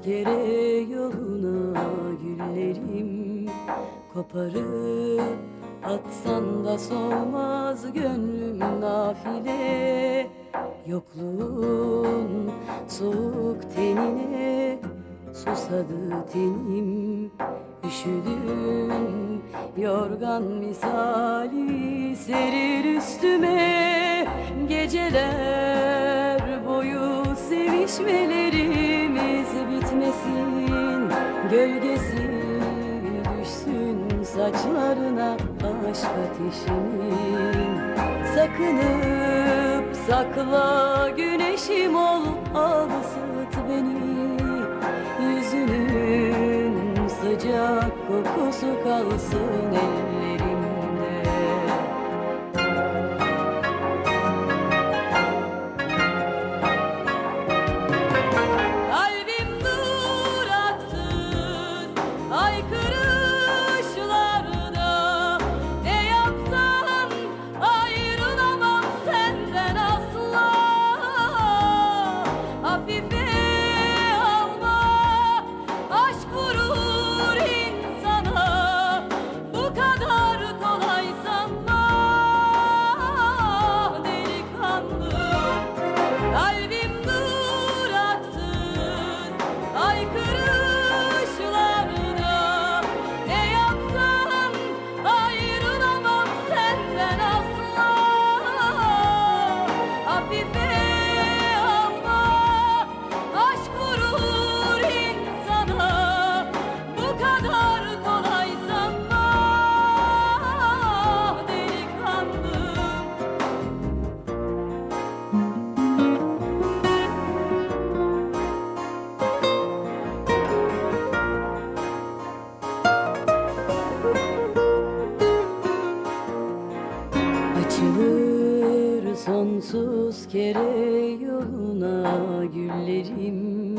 Rüzgere yoluna güllerim koparıp Atsan da solmaz gönlüm nafile. Yokluğun soğuk tenine Susadı tenim. Üşüdüm yorgan misali Serir üstüme. Geceler boyu sevişmeleri bitmesin Gölgesi düşsün saçlarına aşk ateşimin. Sakınıp sakla güneşim ol al ısıt beni. Yüzünün sıcak kokusu kalsın ellerimde Açılır sonsuz kere yoluna güllerim.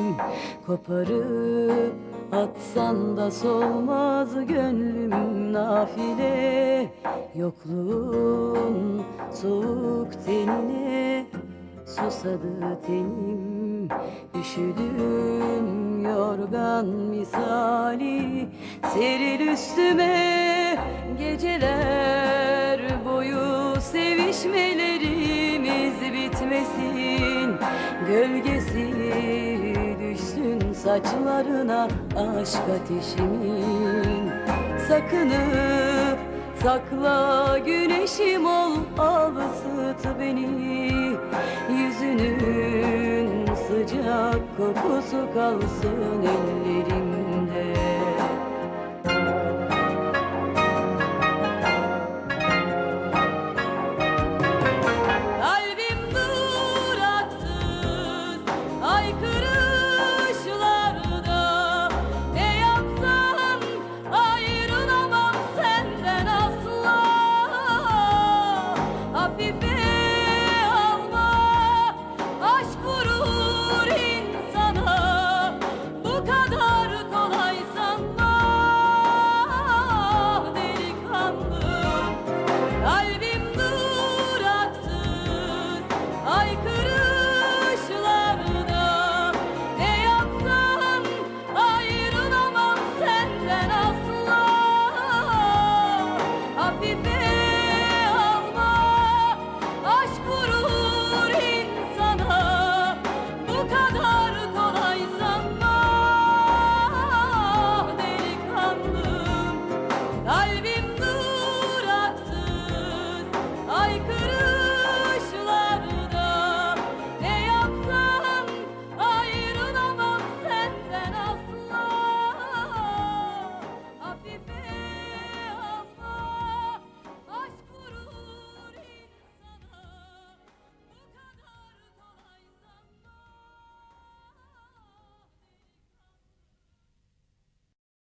Koparıp atsan da solmaz gönlüm nafile. Yokluğun soğuk tenine susadı tenim. Üşüdüm yorgan misali seril üstüme Geceler Gölgesi düşsün saçlarına aşk ateşimin. Sakınıp sakla güneşim ol al ısıt beni. Yüzünün sıcak kokusu kalsın ellerimde